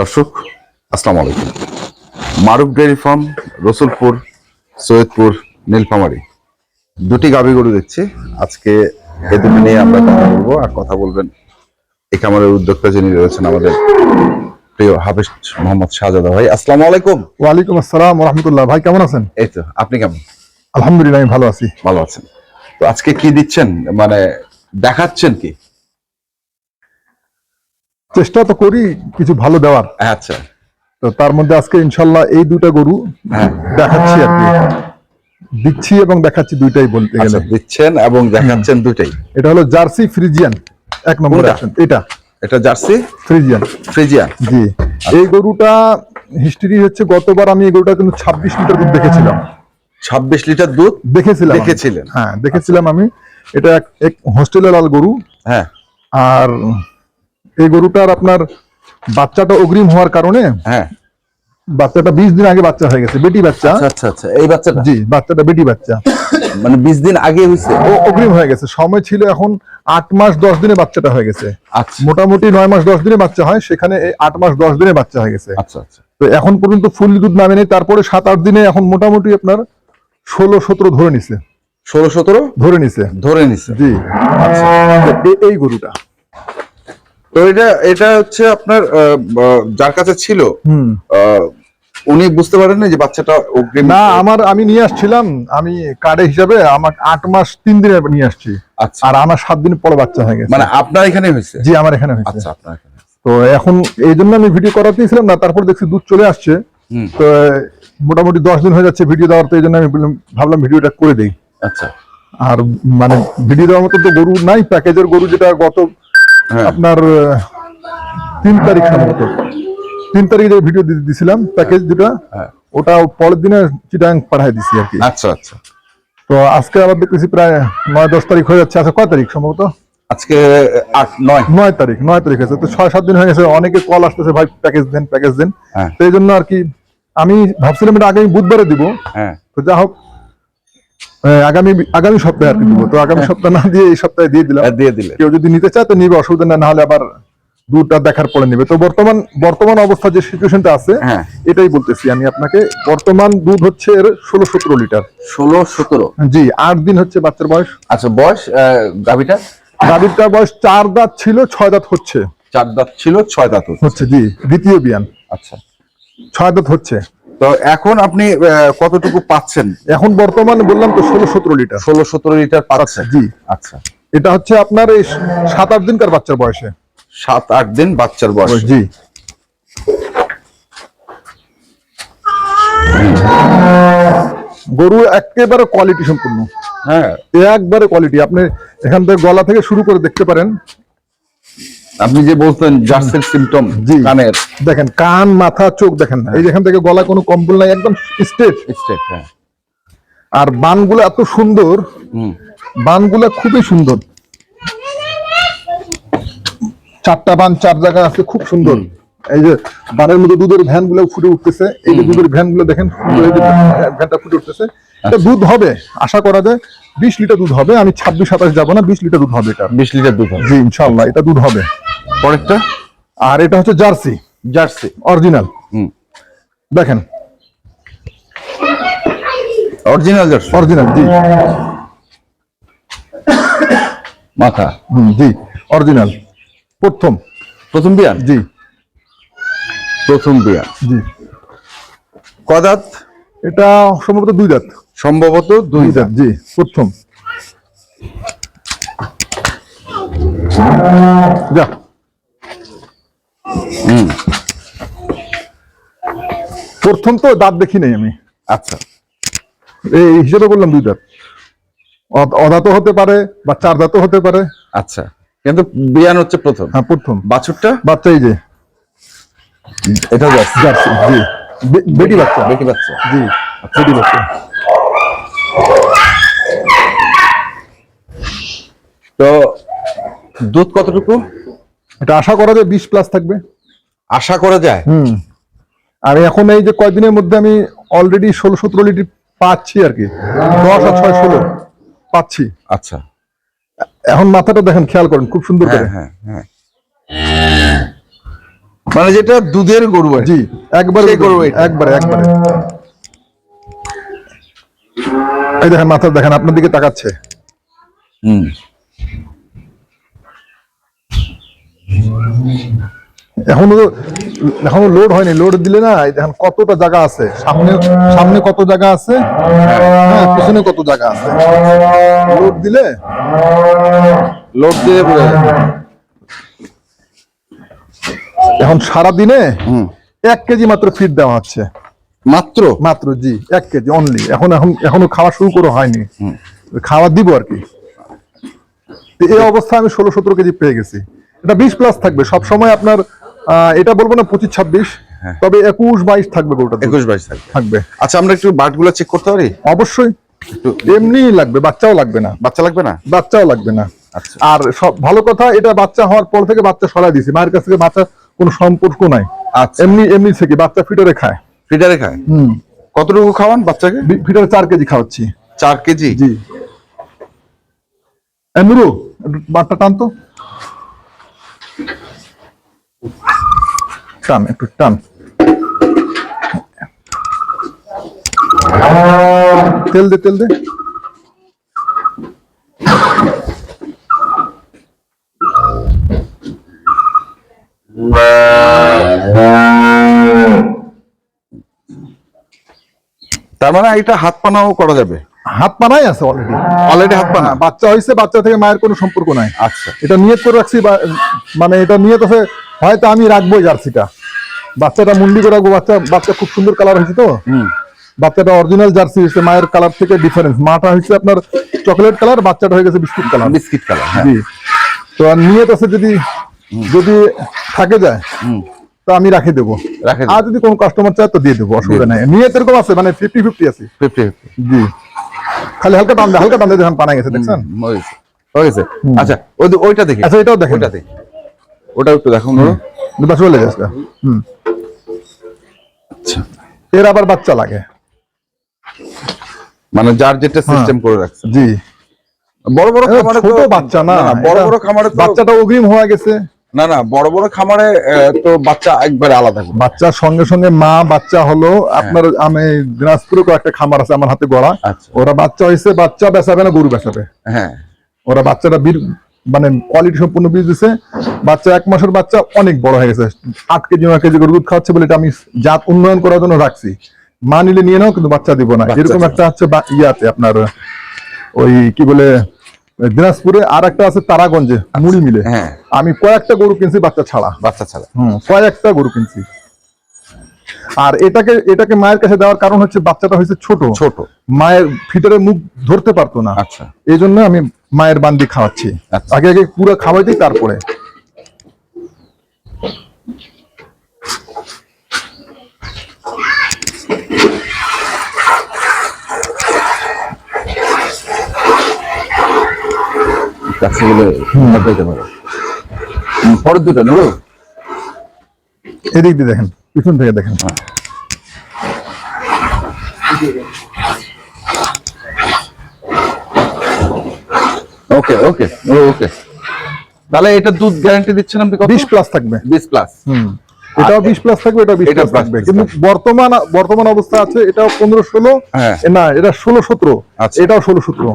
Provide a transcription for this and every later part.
দর্শক আসসালামু আলাইকুম। Maruf dairy farm Rasulpur Saidpur Nilphamari. দুটি গাভী গরু দেখছি। আজকে এ দুটো নিয়ে আমরা কথা বলব আর কথা বলবেন এই খামারের উদ্যোক্তা যিনি রয়েছেন আমাদের প্রিয় হাফিজ মোহাম্মদ শাহজাদা ভাই। আসসালামু আলাইকুম। ওয়ালাইকুম আসসালাম রহমতুল্লাহ। ভাই কেমন আছেন? এই তো আপনি কেমন? আলহামদুলিল্লাহ আমি ভালো আছি। ভালো আছেন। তো আজকে কি দিচ্ছেন? মানে দেখাচ্ছেন কি? চেষ্টা তো করি কিছু ভালো দেওয়ার। আচ্ছা। তো তার মধ্যে আজকে ইনশাল্লাহ এই দুটা গরু হ্যাঁ। দেখাচ্ছি আর কি। দিচ্ছি এবং দেখাচ্ছি দুইটাই বলতে আচ্ছা গেলে। দিচ্ছেন এবং দেখাচ্ছেন দুটাই এটা হলো জার্সি ফ্রিজিয়ান এক নম্বর? এটা। এটা জার্সি? ফ্রিজিয়ান। ফ্রিজিয়ান। জি। এই গরুটা হিস্ট্রি হচ্ছে গতবার আমি এই গরুটা কিন্তু ছাব্বিশ লিটার দুধ দেখেছিলাম। ছাব্বিশ লিটার দুধ দেখেছিলাম। দেখেছিলেন? হ্যাঁ দেখেছিলাম আমি। এটা এক- এক হোস্টেলের লাল গরু। হ্যাঁ। আর এই গরুটার আপনার বাচ্চাটা অগ্রিম হওয়ার কারণে হ্যাঁ। বাচ্চাটা বিশ দিন আগে বাচ্চা হয়ে গেছে বেটি বাচ্চা। আচ্ছা আচ্ছা আচ্ছা এই বাচ্চাটা? জি বাচ্চাটা বেটি বাচ্চা। মানে বিশ দিন আগে হয়েছে? ও অগ্রিম হয়ে গেছে সময় ছিল এখন আট মাস দশ দিনে বাচ্চাটা হয়ে গেছে। আচ্ছা। মোটামুটি নয় মাস দশ দিনে বাচ্চা হয় সেখানে আট মাস দশ দিনে বাচ্চা হয়ে গেছে। আচ্ছা আচ্ছা। তো এখন পর্যন্ত ফুল দুধ নামে নেই তারপরে সাত আট দিনে এখন মোটামুটি আপনার ষোলো সতেরো ধরে নিছে। ষোলো সতেরো? ধরে নিছে। ধরে নিছে। জি। তো এই গরুটা। তো এটা এটা হচ্ছে আপনার যার কাছে ছিল উনি বুঝতে পারেন না যে বাচ্চাটা অগ্রিম না আমার আমি নিয়ে আসছিলাম আমি কার্ডে হিসাবে আমার আট মাস তিন দিনে নিয়ে আসছি। আচ্ছা। আর আমার সাত দিন পরে বাচ্চা হয়ে গেছে। মানে আপনার এখানে হয়েছে? জি আমার এখানে হয়েছে। আচ্ছা আপনার এখানে তো এখন এই জন্য আমি ভিডিও করাতেছিলাম না তারপর দেখছি দুধ চলে আসছে। তো মোটামুটি দশ দিন হয়ে যাচ্ছে ভিডিও দেওয়ার তো এই জন্য আমি ভাবলাম ভিডিওটা করে দেই। আচ্ছা। আর মানে ভিডিও দেওয়ার মতো তো গরু নাই প্যাকেজের গরু যেটা গত আপনার তিন তারিখ সম্ভবত। তিন তারিখে যে ভিডিও দিছিলাম প্যাকেজ দুটা হ্যাঁ। ওটা পরের দিনে চিটাং পাঠাই দিছি আর কি। আচ্ছা আচ্ছা। তো আজকে আবার দেখতেছি প্রায় নয় দশ তারিখ হয়ে যাচ্ছে। আচ্ছা কয় তারিখ সম্ভবত? আজকে আট নয়। নয় তারিখ নয় তারিখ হয়েছে। তো ছয় সাত দিন হয়ে গেছে। অনেকে কল আসতেছে ভাই প্যাকেজ দেন প্যাকেজ দেন। হ্যাঁ। তো এই জন্য আর কি আমি ভাবছিলাম এটা আগামী বুধবারে দিব। হ্যাঁ। তো যা হোক আগামী আগামী সপ্তাহে আর কি দিব। তো আগামী সপ্তাহ না দিয়ে এই সপ্তাহে দিয়ে দিলাম। দিয়ে দিলেন কেউ যদি নিতে চায় তো নিবে অসুবিধা না আবার দুধটা দেখার পরে নিবে। তো বর্তমান বর্তমান অবস্থা যে সিচুয়েশনটা আছে হ্যাঁ। এটাই বলতেছি আমি আপনাকে। বর্তমান দুধ হচ্ছে এর ষোলো সতেরো লিটার। ষোলো সতেরো? জি আট দিন হচ্ছে বাচ্চার বয়স। আচ্ছা বয়স গাভীটা? গাভীরটার বয়স চার দাঁত ছিল ছয় দাঁত হচ্ছে। চার দাঁত ছিল ছয় দাঁত হচ্ছে। হচ্ছে জি দ্বিতীয় বিয়ান। আচ্ছা। ছয় দাঁত হচ্ছে। তো এখন আপনি কতটুকু পাচ্ছেন? এখন বর্তমান বললাম তো ষোলো সতেরো লিটার। ষোলো সতেরো লিটার পাচ্ছেন? জি। আচ্ছা। এটা হচ্ছে আপনার এই সাত আট দিনকার বাচ্চার বয়সে। সাত আট দিন বাচ্চার বয়স। জি। গরু একেবারে কোয়ালিটি সম্পূর্ণ। হ্যাঁ। একবারে কোয়ালিটি আপনি এখান থেকে গলা থেকে শুরু করে দেখতে পারেন। আপনি যে বলতেন জার্সির সিমটম। কানের। দেখেন কান মাথা চোখ দেখেন এই যেখান থেকে গলা কোনো কম্বল নাই একদম স্ট্রেট। স্টেপ হ্যাঁ। আর বানগুলো এত সুন্দর বানগুলো খুবই সুন্দর। চারটা বান চার জায়গা আছে খুব সুন্দর। এই যে বানের মধ্যে দুধের ভ্যানগুলো ফুটে উঠতেছে এই যে দুধের ভ্যানগুলো দেখেন ভ্যানটা ফুটে উঠতেছে। এটা দুধ হবে আশা করা যায় বিশ লিটার দুধ হবে আমি ছাব্বিশ সাতাশ যাব না বিশ লিটার দুধ হবে এটা। বিশ লিটার দুধ হবে। জি ইনশাল্লাহ এটা দুধ হবে। পরেরটা? আর এটা হচ্ছে জার্সি। জার্সি। অরিজিনাল। হুম। দেখেন। Original jersey. অরিজিনাল জি। মাথা। হুম জি। অরিজিনাল। প্রথম। প্রথম বিয়ান? জি। প্রথম বিয়ান। জি। কদাত এটা সম্ভবত দুই দাঁত। সম্ভবত দুই দাঁত। জি প্রথম। যা। প্রথম তো দাঁত দেখি নাই আমি। আচ্ছা। এই হিসেবে বললাম দুই দাঁত। অদাঁতও হতে পারে বা চার দাঁতও হতে পারে। আচ্ছা। কিন্তু বিয়ান হচ্ছে প্রথম। হ্যাঁ প্রথম। বাছুরটা? বাচ্চা এই যে। এটা জার্সি। জি। বেটি বাচ্চা। বেটি বাচ্চা। জি বেটি বাচ্চা। তো দুধ কতটুকু? এটা আশা করা যায় বিশ প্লাস থাকবে। আশা করা যায়? হুম। আর এখন এই যে কয়দিনের মধ্যে আমি অলরেডি ষোলো সতেরো লিটার পাচ্ছি আর কি। দশ আর ছয় ষোলো পাচ্ছি। আচ্ছা। এখন মাথাটা দেখেন খেয়াল করেন খুব সুন্দর হ্যাঁ করে। হ্যাঁ হ্যাঁ। মানে যেটা দুধের গরু জি একবারে গরু। একবারে একবারে। এই দেখেন মাথা দেখেন আপনার দিকে তাকাচ্ছে। হুম। এখনও এখনও লোড হয়নি। লোড দিলে না এই দেখেন কতটা জায়গা আছে। সামনে সামনে কত জায়গা আছে? হ্যাঁ পিছনে কত জায়গা আছে? লোড দিলে? লোড দিয়ে এখন সারা দিনে এক কেজি মাত্র ফিড দেওয়া হচ্ছে। মাত্র? মাত্র জি এক কেজি অনলি এখন এখন এখনও খাওয়া শুরু করে হয়নি। খাওয়া দিব আর কি। এই অবস্থায় আমি ষোলো সতেরো কেজি পেয়ে গেছি। এটা বিশ প্লাস থাকবে। সব সময় আপনার এটা বলব না পঁচিশ ছাব্বিশ তবে একুশ বাইশ থাকবে গরুটা একুশ বাইশ থাকবে। আচ্ছা আমরা একটু বাটগুলো চেক করতে পারি? অবশ্যই। এমনি লাগবে বাচ্চাও লাগবে না। বাচ্চা লাগবে না? বাচ্চাও লাগবে না। আচ্ছা। আর সব ভালো কথা এটা বাচ্চা হওয়ার পর থেকে বাচ্চা সরাই দিয়েছি। মায়ের কাছ থেকে বাচ্চা কোনো সম্পর্ক নাই। আচ্ছা। এমনি এমনি থেকে বাচ্চা ফিটারে খায়। ফিটারে খায়? হুম। কতটুকু খাওয়ান বাচ্চাকে? ফিটারে চার কেজি খাওয়াচ্ছি। চার কেজি? জি। এ বাচ্চা বাটটা টান একটু টান। তেল দে তেল দে। তার মানে এটা হাত পানাও করা যাবে? হাত পানাই আছে অলরেডি অলরেডি হাত পানা? বাচ্চা হয়েছে বাচ্চা থেকে মায়ের কোনো সম্পর্ক নাই। আচ্ছা। এটা নিয়ত করে রাখছি মানে এটা নিয়ত আছে হয়তো আমি রাখব জার্সিটা। বাচ্চাটা মুন্ডি করে রাখব বাচ্চা বাচ্চা খুব সুন্দর কালার হয়েছে তো। হুম। বাচ্চাটা অরিজিনাল জার্সি হয়েছে মায়ের কালার থেকে ডিফারেন্স মাটা হয়েছে আপনার চকলেট কালার বাচ্চাটা হয়ে গেছে বিস্কুট কালার বিস্কিট কালার জি। তো নিয়ত আছে যদি যদি থাকে যায় হুম। তো আমি রাখে দেবো। রাখে আর যদি কোনো কাস্টমার চায় তো দিয়ে দেবো অসুবিধা নেই। নিয়ত এরকম আছে মানে ফিফটি ফিফটি আছে। ফিফটি জি। খালি হালকা টান হালকা টান দেয় যখন পানা গেছে দেখছেন? হয়েছে। আচ্ছা ওই ওইটা দেখি। আচ্ছা এটাও দেখেন। ওইটা দেখি। ওটা একটু দেখো। দুটা চলে যাচ্ছে হুম। আচ্ছা। এর আবার বাচ্চা লাগে। মানে যার যেটা সিস্টেম করে রাখছে। জি। বড় বড় খামারে ছোট বাচ্চা না। বড় বড় খামারে বাচ্চাটা অগ্রিম হয়ে গেছে। না না বড় বড় খামারে তো বাচ্চা একবারে আলাদা। বাচ্চার সঙ্গে সঙ্গে মা বাচ্চা হলো। আপনার আমি দিনাজপুরে একটা খামার আছে আমার হাতে গড়া। আচ্ছা। ওরা বাচ্চা হয়েছে বাচ্চা বেচাবে না গরু বেচাবে। হ্যাঁ। ওরা বাচ্চাটা বীর মানে কোয়ালিটি সম্পূর্ণ বীজ দিছে। বাচ্চা এক মাসের বাচ্চা অনেক বড় হয়ে গেছে। আট কেজি নয় কেজি গরু দুধ খাওয়াচ্ছে বলে এটা আমি জাত উন্নয়ন করার জন্য রাখছি। মা নিলে নিয়ে নাও কিন্তু বাচ্চা দিব না। এরকম একটা হচ্ছে ইয়াতে আপনার ওই কি বলে দিনাজপুরে আর একটা আছে তারাগঞ্জে মুড়ি মিলে। হ্যাঁ। আমি কয়েকটা গরু কিনছি বাচ্চা ছাড়া। বাচ্চা ছাড়া। হুম কয়েকটা গরু কিনছি। আর এটাকে এটাকে মায়ের কাছে দেওয়ার কারণ হচ্ছে বাচ্চাটা হয়েছে ছোট। ছোট। মায়ের ভিতরে মুখ ধরতে পারতো না। আচ্ছা। এই জন্য আমি মায়ের বান্দি খাওয়াচ্ছি। আচ্ছা। আগে আগে পুরো খাওয়াই দিই তারপরে। কাছে গেলে পেতে পারে। পরের দুটো নুরু। এদিক দিয়ে দেখেন পিছন থেকে দেখেন। ওকে ওকে ওকে তাহলে এটা দুধ গ্যারান্টি দিচ্ছেন আপনি কত? বিশ প্লাস থাকবে। বিশ প্লাস হুম। এটাও বিশ প্লাস থাকবে এটা প্লাস থাকবে। কিন্তু বর্তমান বর্তমান অবস্থা আছে এটাও পনেরো ষোলো। হ্যাঁ। না এটা ষোলো সতেরো। আচ্ছা। এটাও ষোলো সতেরো।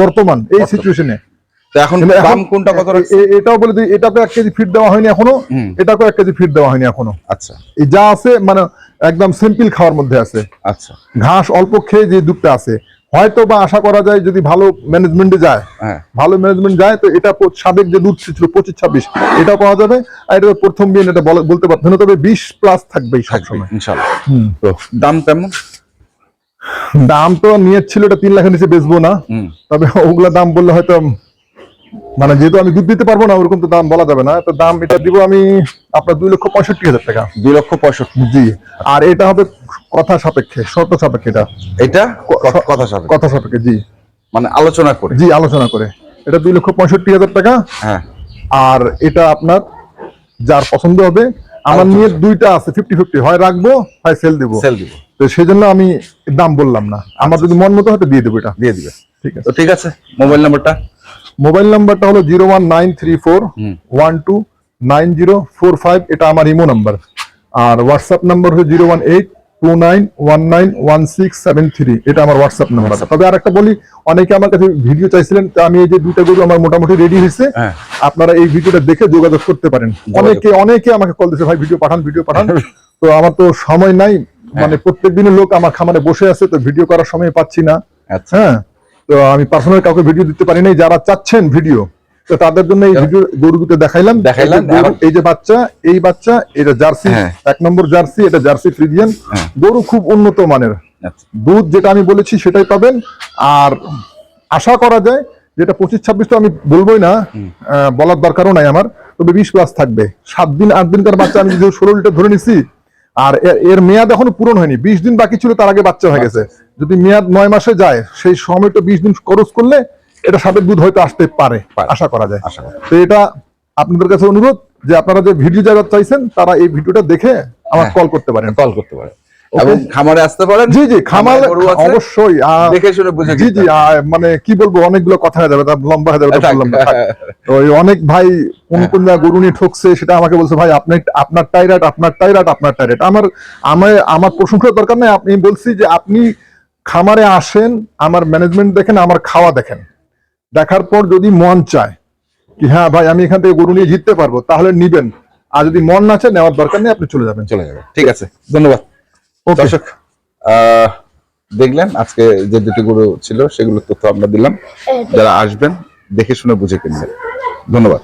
বর্তমান এই সিচুয়েশনে তো এখন দাম কোনটা কত এটাও বলে দিই এটাকে এক কেজি ফিট দেওয়া হয়নি এখনও। এটাকেও এক কেজি ফিট দেওয়া হয়নি এখনও। আচ্ছা। এই যা আছে মানে একদম সিম্পল খাওয়ার মধ্যে আছে। আচ্ছা। ঘাস অল্প খেয়ে যে দুধটা আছে হয়তো বা আশা করা যায় যদি ভালো ম্যানেজমেন্টে যায় হ্যাঁ। ভালো ম্যানেজমেন্ট যায় তো এটা সাবেক যে দুধ ছিল পঁচিশ ছাব্বিশ এটা পাওয়া যাবে। আর এটা প্রথম বিয়ে এটা বলতে পারতেন না তবে বিশ প্লাস থাকবেই থাকবে সবসময় ইনশাল্লাহ। তো দাম কেমন? দাম তো নিয়ে ছিল এটা তিন লাখের নিচে বেচবো না। তবে ওগুলা দাম বললে হয়তো মানে যেহেতু আমি দুধ দিতে পারব না ওরকম তো দাম বলা যাবে না। তো দাম এটা দিব আমি আপনার দুই লক্ষ পঁয়ষট্টি হাজার টাকা। দুই লক্ষ পঁয়ষট্টি। জি। আর এটা হবে কথা সাপেক্ষে শর্ত সাপেক্ষে এটা। এটা কথা সাথে কথা সাপেক্ষে জি। মানে আলোচনা করে। জি আলোচনা করে। এটা দুই লক্ষ পঁয়ষট্টি হাজার টাকা। হ্যাঁ। আর এটা আপনার যার পছন্দ হবে আমার নিয়ে দুইটা আছে ফিফটি ফিফটি হয় রাখব হয় সেল দিব। সেল দিব। তো সেই জন্য আমি দাম বললাম না। আমার যদি মন মতো হয়তো দিয়ে দেবো এটা। দিয়ে দিবে। ঠিক আছে। ঠিক আছে মোবাইল নাম্বারটা? মোবাইল নাম্বারটা হলো zero one nine three four one two nine zero four five. এটা আমার ইমো নাম্বার। আর হোয়াটসঅ্যাপ নাম্বার হচ্ছে zero one eight two nine one nine one six seven three এটা আমার হোয়াটসঅ্যাপ নাম্বার তবে বলি অনেকে আমার কাছে ভিডিও চাইছিলেন তো আমি এই যে দুইটা গরু আমার মোটামুটি রেডি হয়েছে। হ্যাঁ। আপনারা এই ভিডিওটা দেখে যোগাযোগ করতে পারেন। অনেকে অনেকে আমাকে কল ভাই ভিডিও পাঠান ভিডিও পাঠান। তো আমার তো সময় নাই। মানে প্রত্যেক দিনের লোক আমার খামারে বসে আছে তো ভিডিও করার সময় পাচ্ছি না। আচ্ছা। হ্যাঁ। তো আমি পার্সোনাল কাউকে ভিডিও দিতে পারি নাই যারা চাচ্ছেন ভিডিও তো তাদের জন্য এই ভিডিও গরু দুটো দেখাইলাম। দেখাইলাম, এই যে বাচ্চা এই বাচ্চা এটা জার্সি হ্যাঁ। এক নম্বর জার্সি এটা জার্সি ফ্রিজিয়ান। হ্যাঁ। গরু খুব উন্নত মানের। আচ্ছা। দুধ যেটা আমি বলেছি সেটাই পাবেন। আর আশা করা যায় যেটা পঁচিশ ছাব্বিশ তো আমি বলবোই না বলার দরকারও নাই আমার তবে বিশ প্লাস থাকবে। সাত দিন আট দিনকার বাচ্চা আমি যদি ষোলো লিটার ধরে নিছি আর এর- এর মেয়াদ এখনও পূরণ হয়নি বিশ দিন বাকি ছিল তার আগে বাচ্চা হয়ে গেছে। যদি মেয়াদ নয় মাসে যায় সেই সময়টা বিশ দিন খরচ করলে এটা সাবেক দুধ হয়তো আসতে পারে। আশা করা যায়। আশা তো এটা আপনাদের কাছে অনুরোধ যে আপনারা যে ভিডিও জায়গা চাইছেন তারা এই ভিডিওটা দেখে আমার হ্যাঁ। কল করতে পারেন। কল করতে পারে এবং খামারে আসতে পারেন। জি জি খামার অবশ্যই দেখে শুনে বুঝে জি জি মানে কি বলব অনেকগুলো কথা হয়ে যাবে লম্বা হয়ে যাবে বললাম না, ওই অনেক ভাই কোন কোন গরু নিয়ে ঠকছে সেটা আমাকে বলছে ভাই আপনি আপনার টাইরাট আপনার টাইরাট আপনার টাইরাট আমার আমার আমার প্রশংসার দরকার নেই আপনি বলছি যে আপনি খামারে আসেন আমার ম্যানেজমেন্ট দেখেন আমার খাওয়া দেখেন। দেখার পর যদি মন চায় কি হ্যাঁ ভাই আমি এখান থেকে গরু নিয়ে জিততে পারব তাহলে নিবেন। আর যদি মন না চায় নেওয়ার দরকার নেই আপনি চলে যাবেন। চলে যাবেন। ঠিক আছে ধন্যবাদ। দর্শক আহ, দেখলেন আজকে যে দুটি গরু ছিল সেগুলোর তথ্য আমরা দিলাম। যারা আসবেন দেখে শুনে বুঝে কিনবেন। ধন্যবাদ।